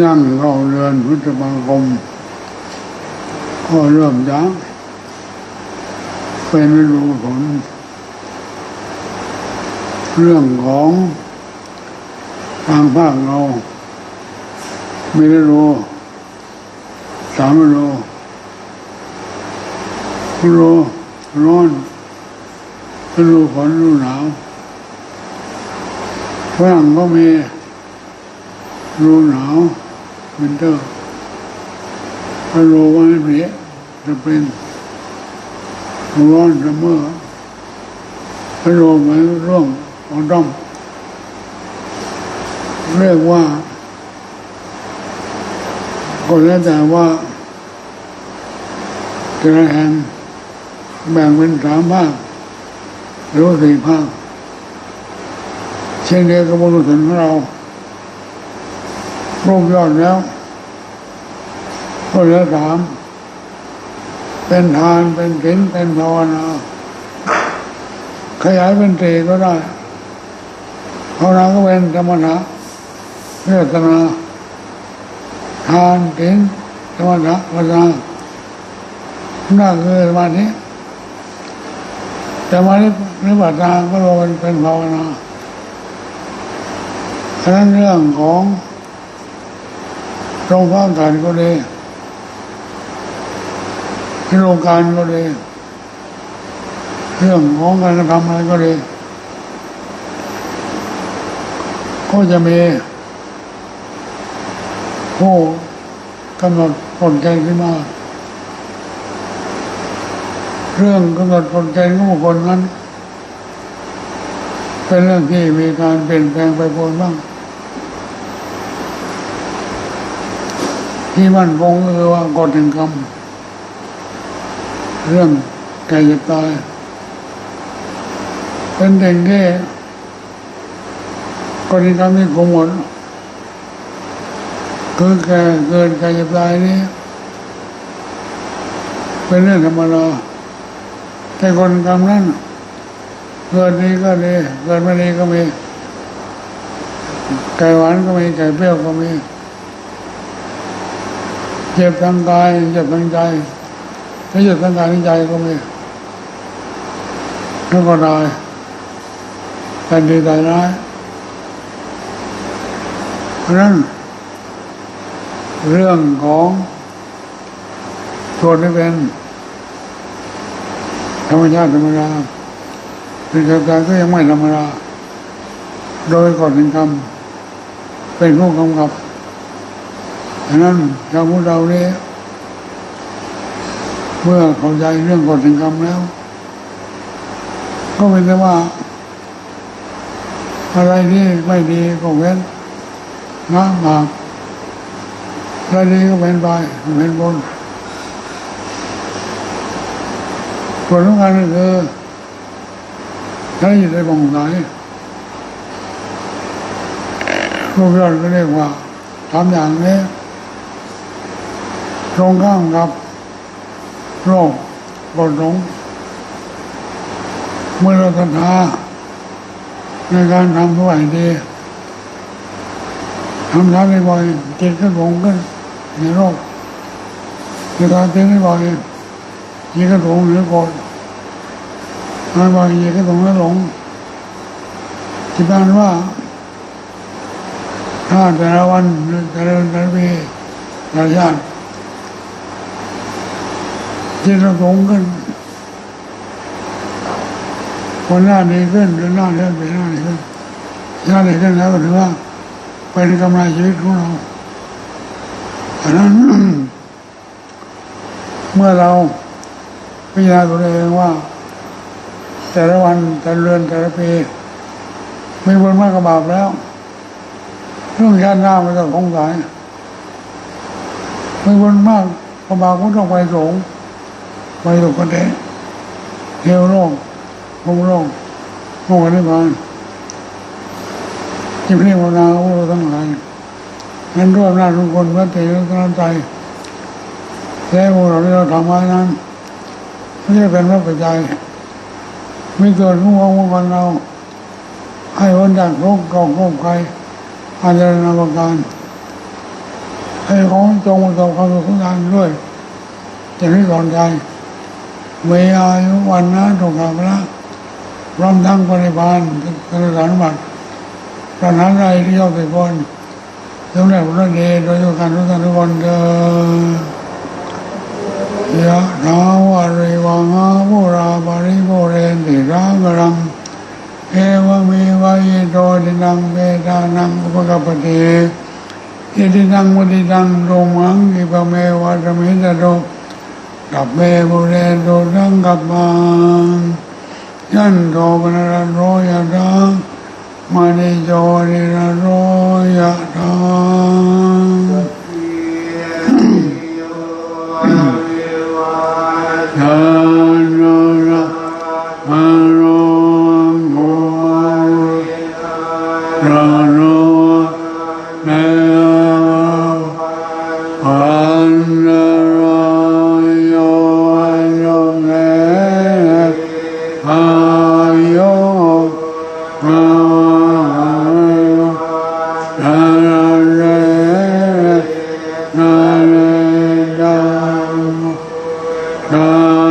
ย่างเข้าเรือนพุทธบังคม ก็เริ่มจากเป็นฤดูฝนเรื่องของทางภาคเราไม่ได้รู้สามฤดูฤดูร้อนฤดูฝนฤดูหนาวฝรั่งก็มี ฤดูหนาววินเตอร์ฤดูวันนี้จะเป็นร้อนเสมอฤดูมันร่วงออดอมเรียกว่าก็แล้วแต่ว่าแต่ละแห่งแบ่งเป็นสามภาคหรือสี่ภาคเช่นเดียวกับบุรุษของเรา รูปยอดแล้วก็เหลือสามเป็นทานเป็นศีลเป็นภาวนา ขยายเป็นตีก็ได้ภาวนาก็เป็นธรรมะเมตนาทานศีลธรรมะภาวนานั่นคือสมาธิแต่มาที่นิพพานก็รวมเป็นภาวนาฉะนั้นเรื่องของ โรงพยาบาลก็ดีที่โรงการก็ดีเรื่องของการทำอะไรก็ดีก็จะมีผู้กำหนดผลใจขึ้นมา เรื่องกำหนดผลใจของบุคคลนั้น เป็นเรื่องที่มีการเปลี่ยนแปลงไปบนบ้าง ที่มั่นคงก็คือว่ากฎแห่งกรรมเรื่องแก่เจ็บตายเป็นสิ่งที่กฎแห่งกรรมที่คงหมดคือแก่เกินแก่เจ็บตายนี้เป็นเรื่องธรรมดาแต่คนกรรมนั้นเกิดนี้ก็ดีเกิดไม่ดีก็มีไก่หวานก็มีไก่เปรี้ยวก็มี เจ็บทางกายเจ็บทางใจถ้าเจ็บทางกายทางใจก็มีแล้วก็ตายแต่ดีตายร้ายเพราะนั้นเรื่องของส่วนที่เป็นธรรมชาติธรรมดาเป็นกายก็ยังไม่ธรรมดาโดยก่อนเป็นกรรมเป็นผู้กำกับ ฉะนั้นชาวพุทธเราเนี่ยเมื่อเข้าใจเรื่องกฎแห่งกรรมแล้ว ก็เป็นแต่ว่า อะไรที่ไม่ดีก็เว้นนะบาปอะไรดีก็เว้นไปเว้นบนส่วนสำคัญก็คือใช้อยู่ในบ่งไหนรูปยอดก็เรียกว่าทำอย่างนี้ ตรงข้ามกับโรคบดหลงเมื่อเราศรัทธาในการทำทุกอย่างดีทำทำบ่อยจิตก็หลงขึ้นในโรคในการทิ้งบ่อยจิตก็หลงหรือโกรธทำบ่อยจิตก็หลงหรือหลงที่บ้านว่า ถ้าแต่ละวันแต่ละเดือนแต่ละปีแต่ละชาติ จิตเราหลงขึ้นคนหน้าดีขึ้นหรือหน้าเลื่อนไปหน้าดีขึ้นหน้าดีขึ้นแล้วก็ถือว่าเป็นกำไรชีวิตของเราอันนั้น เมื่อเราพิจารณาตัวเองว่า แต่ละวันแต่ละเดือนแต่ละปีไม่บุญมากกับบาปแล้วเรื่องชาติหน้ามันก็คงสายไม่บุญมากกับบาปก็ต้องไปสง ไปตกกระแดเทวโลกมิโลกพงอนิพพานจิตนิพพานาของเราทั้งหลายนั้นด้วมอำนาทุกคนวัตเตวัตนาใจและพวกเราที่เราทำไว้นั้นไม่ใช่เป็นพระปัจจัยไม่เกิดมุ่งวังมุ่งกันเรา ให้วันจากโรคกองโลคใครอาจจะนาปการให้ของจงประสบความสุขทุกทางด้วยจะไางที่สอนใจ เมีอายุวันนะถูกกับละพร้อมทั้งบริบาลการสารบัตรปัญหาใดที่ยอดไปบนยมได้ผลเดชโดยโยกันทุกท่านทุกคนเดยะนาวาริวังอาโมราบาริโมเรนติรากรังเอวมีวายโดดินังเบตานังอุปกัปติยดินังวดินังโรมังอิปเมวะรรมิตโร กับเมบุเรโตสังกับบางยันโตปนรโรยะดังมานิโยนิรโรยะดังเธ No.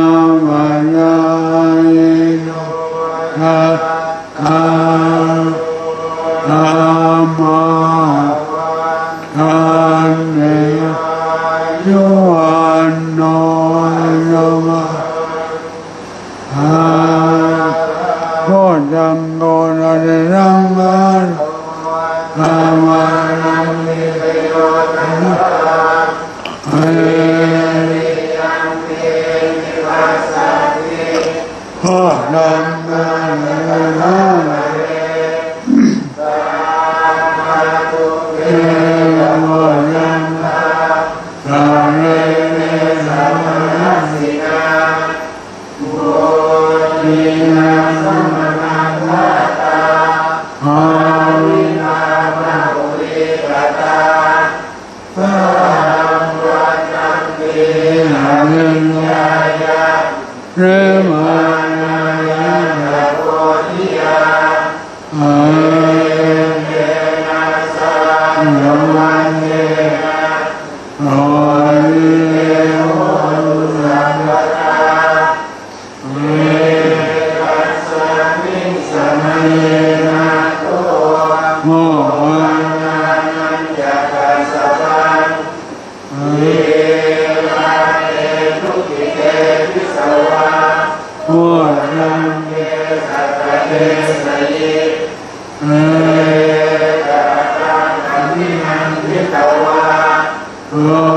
Oh.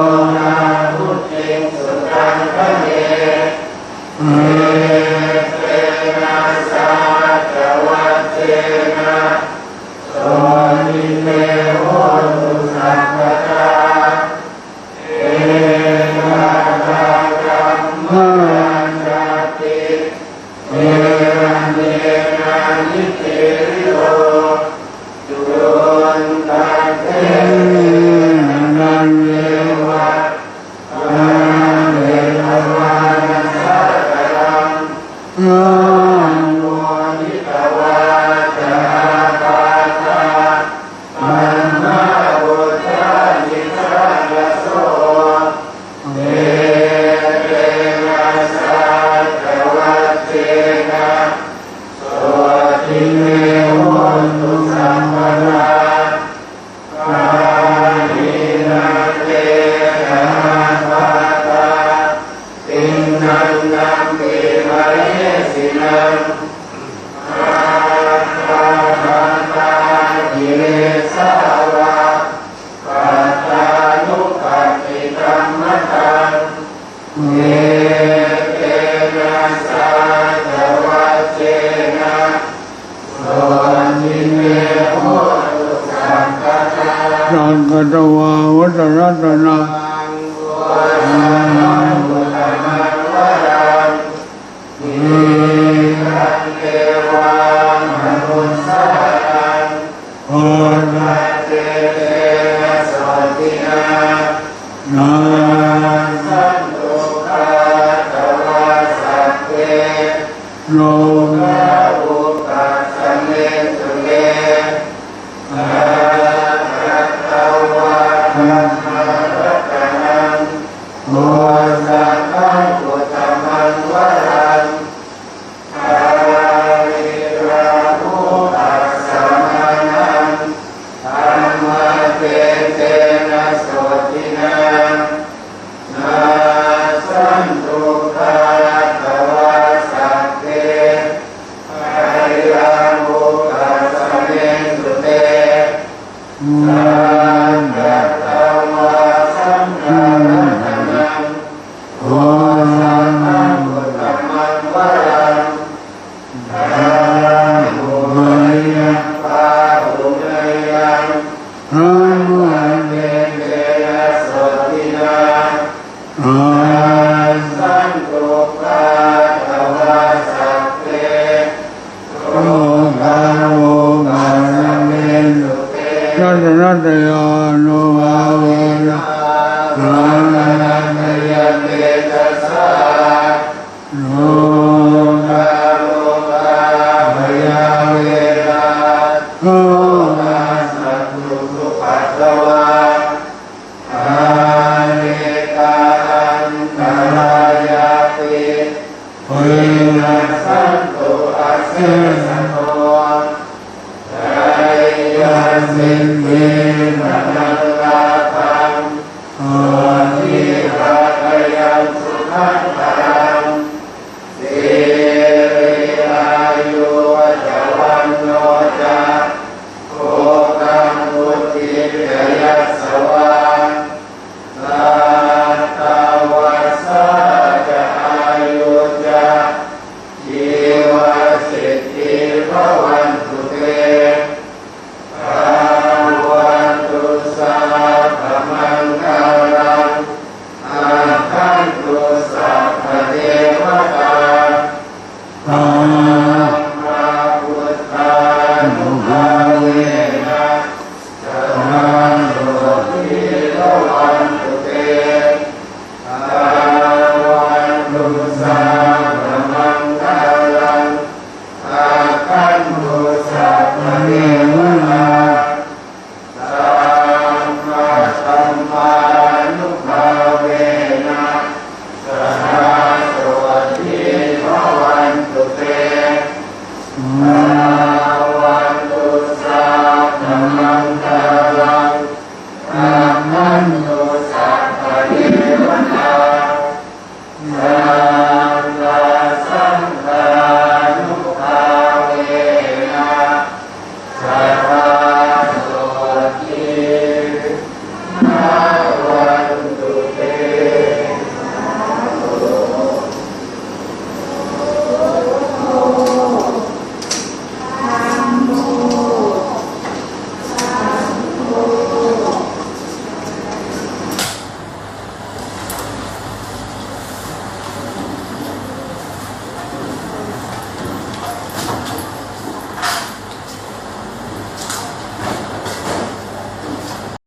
รตนตยานุภาเวนานานันตยเมตะสสะโลกาโลกาพยาเวราโลนาสัตตุสุปัสสวาอานิกาอันตรายาติเวนัสสันตุอาเส